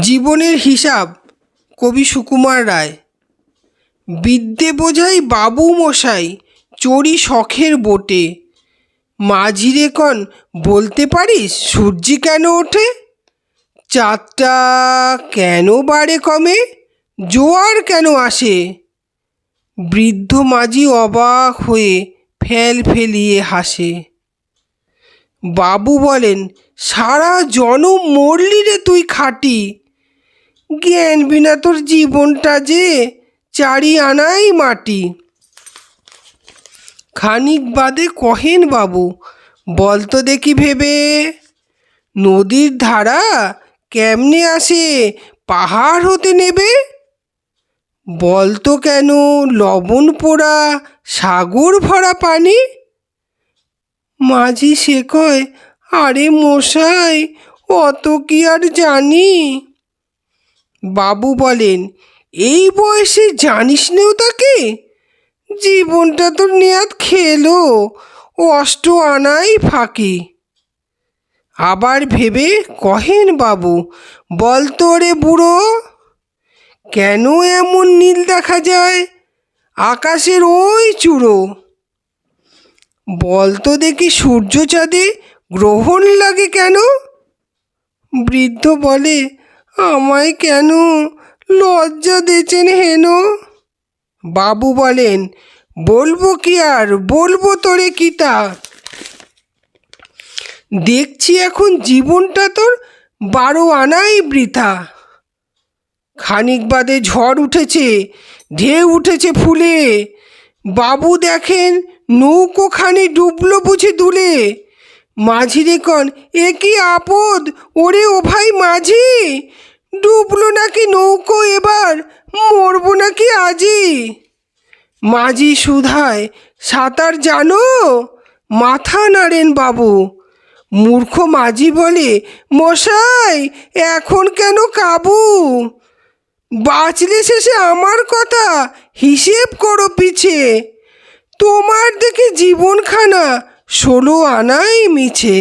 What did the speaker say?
জীবনের হিসাব, কবি সুকুমার রায়। বিদ্যে বোঝাই বাবু মশাই চড়ি শখের বোটে। মাঝিরে কন, বলতে পারিস সূর্যি কেন ওঠে? চাঁদটা কেন বাড়ে কমে? জোয়ার কেন আসে? বৃদ্ধ মাঝি অবাক হয়ে ফেল ফেলিয়ে হাসে। বাবু বলেন, সারা জনম মরলি রে তুই খাটি। জ্ঞান বিনা তোর জীবনটা যে চারি আনাই মাটি। খানিক বাদে কহেন বাবু বলতো দেখি ভেবে, নদীর ধারা কেমনে আসে, পাহাড় হতে নেবে? বলতো কেন লবণ পোড়া সাগর ভরা পানি? মাঝি কয়, আরে মশাই, অত কি আর জানি? বাবু বলেন, এই বয়সে জানিস নেও তাকে? জীবনটা তোর নেয়াত খেলো, অষ্ট আনাই ফাঁকি। আবার ভেবে কহেন বাবু, বল তো রে বুড়ো, কেন এমন নীল দেখা যায়? আকাশের ওই চূড়ো। বলতো দেখি সূর্য চাঁদে গ্রহণ লাগে কেন? বৃদ্ধ বলে, আমায় কেন লজ্জা দেছেন হেন? বাবু বলেন, বলব কি আর, বলব তোরে কিতা দেখছি এখন জীবনটা তোর বারো আনাই বৃথা। খানিক বাদে ঝড় উঠেছে, ঢেউ উঠেছে ফুলে। বাবু দেখেন নৌকোখানি ডুবলো বুঝি দুলে মাঝি রেকন এ কি আপদ? ওরে ও ভাই মাঝি, ডুবলো নাকি নৌকো এবার? মরবো নাকি আজি মাঝি সুধায়, সাঁতার জানো? মাথা নাড়েন বাবু। মূর্খ মাঝি বলে, মশাই, এখন কেন কাবু? বাঁচলে শেষে আমার কথা, হিসেব করো পিছে। তোমার দেখে জীবনখানা ষোলো আনাই মিছে।